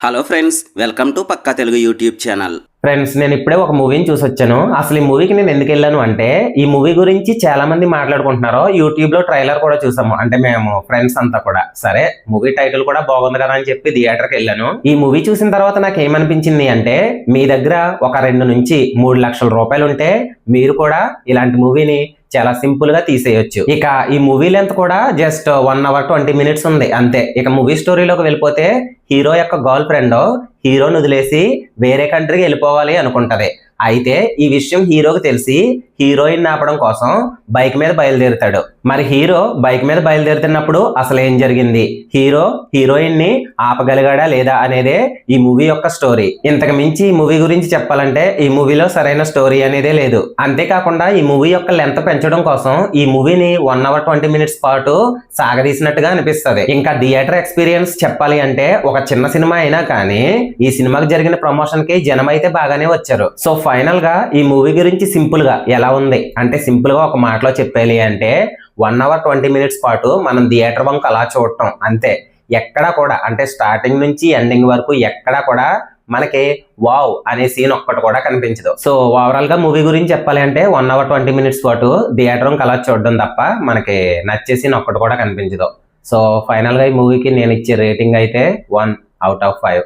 Hello friends welcome to Pakka Telugu YouTube channel friends నేను ఇప్పుడే ఒక మూవీని చూసి వచ్చాను అసలు ఈ మూవీకి నేను ఎందుకు వెళ్ళాను అంటే ఈ మూవీ గురించి చాలా మంది మాట్లాడుకుంటున్నారు యూట్యూబ్లో ట్రైలర్ కూడా చూసాము. అంటే మేము ఫ్రెండ్స్ అంతా కూడా. సరే మూవీ టైటిల్ కూడా బాగుంది కదా అని చెప్పి థియేటర్కి వెళ్ళాను. ఈ మూవీ చూసిన తర్వాత నాకు ఏమనిపించింది అంటే మీ దగ్గర ఒక రెండు నుంచి మూడు లక్షల రూపాయలు ఉంటే మీరు కూడా ఇలాంటి మూవీని చాలా సింపుల్గా తీసేయొచ్చు. ఇక ఈ మూవీ లెంత్ కూడా just one hour twenty minutes ఉంది అంతే. ఇక మూవీ స్టోరీలోకి వెళ్ళిపోతే హీరో యొక్క గర్ల్ ఫ్రెండ్ హీరోని వదిలేసి వేరే కంట్రీకి వెళ్ళిపోవాలి అనుకుంటది. అయితే ఈ విషయం హీరోకి తెలిసి హీరోయిన్ ఆపడం కోసం బైక్ మీద బయలుదేరుతాడు. మరి హీరో బైక్ మీద బయలుదేరుతున్నప్పుడు అసలు ఏం జరిగింది? హీరో హీరోయిన్ని ఆపగలిగాడా లేదా అనేదే ఈ మూవీ యొక్క స్టోరీ. ఇంతకు మించి ఈ మూవీ గురించి చెప్పాలంటే ఈ మూవీలో సరైన స్టోరీ అనేదే లేదు. అంతేకాకుండా ఈ మూవీ యొక్క లెంత్ పెంచడం కోసం ఈ మూవీని వన్ అవర్ ట్వంటీ మినిట్స్ పాటు సాగదీసినట్టుగా అనిపిస్తుంది. ఇంకా థియేటర్ ఎక్స్పీరియన్స్ చెప్పాలి అంటే ఒక చిన్న సినిమా అయినా కానీ ఈ సినిమాకి జరిగిన ప్రమోషన్కి జనం అయితే బాగానే వచ్చారు. సో ఫైనల్గా ఈ మూవీ గురించి సింపుల్గా ఎలా ఉంది? అంటే సింపుల్గా ఒక మాటలో చెప్పాలి అంటే వన్ అవర్ ట్వంటీ మినిట్స్ పాటు మనం థియేటర్ వంక అలా చూడటం అంతే. ఎక్కడా కూడా అంటే స్టార్టింగ్ నుంచి ఎండింగ్ వరకు ఎక్కడా కూడా మనకి వావ్ అనే సీన్ ఒక్కటి కూడా కనిపించదు. సో ఓవరాల్గా మూవీ గురించి చెప్పాలి అంటే వన్ అవర్ ట్వంటీ మినిట్స్ పాటు థియేటర్ వంక అలా చూడడం తప్ప మనకి నచ్చే సీన్ ఒక్కటి కూడా కనిపించదు. సో ఫైనల్గా ఈ మూవీకి నేను ఇచ్చే రేటింగ్ అయితే వన్ అవుట్ ఆఫ్ ఫైవ్